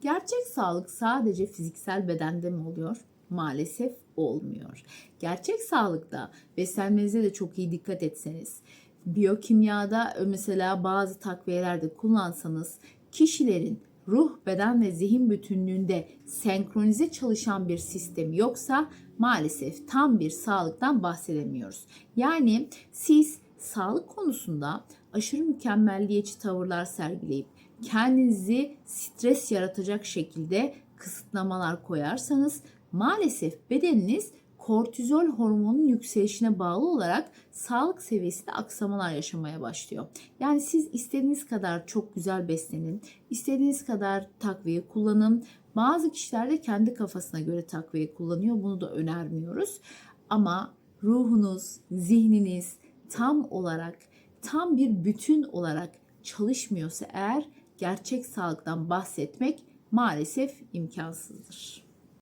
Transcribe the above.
Gerçek sağlık sadece fiziksel bedende mi oluyor? Maalesef olmuyor. Gerçek sağlıkta beslenmenize de çok iyi dikkat etseniz, biyokimyada mesela bazı takviyelerde kullansanız kişilerin ruh, beden ve zihin bütünlüğünde senkronize çalışan bir sistemi yoksa maalesef tam bir sağlıktan bahsedemiyoruz. Yani siz sağlık konusunda aşırı mükemmelliyetçi tavırlar sergileyip kendinizi stres yaratacak şekilde kısıtlamalar koyarsanız maalesef bedeniniz kortizol hormonunun yükselişine bağlı olarak sağlık seviyesinde aksamalar yaşamaya başlıyor. Yani siz istediğiniz kadar çok güzel beslenin, istediğiniz kadar takviye kullanın. Bazı kişiler de kendi kafasına göre takviye kullanıyor. Bunu da önermiyoruz. Ama ruhunuz, zihniniz tam olarak, tam bir bütün olarak çalışmıyorsa eğer gerçek sağlıktan bahsetmek maalesef imkansızdır.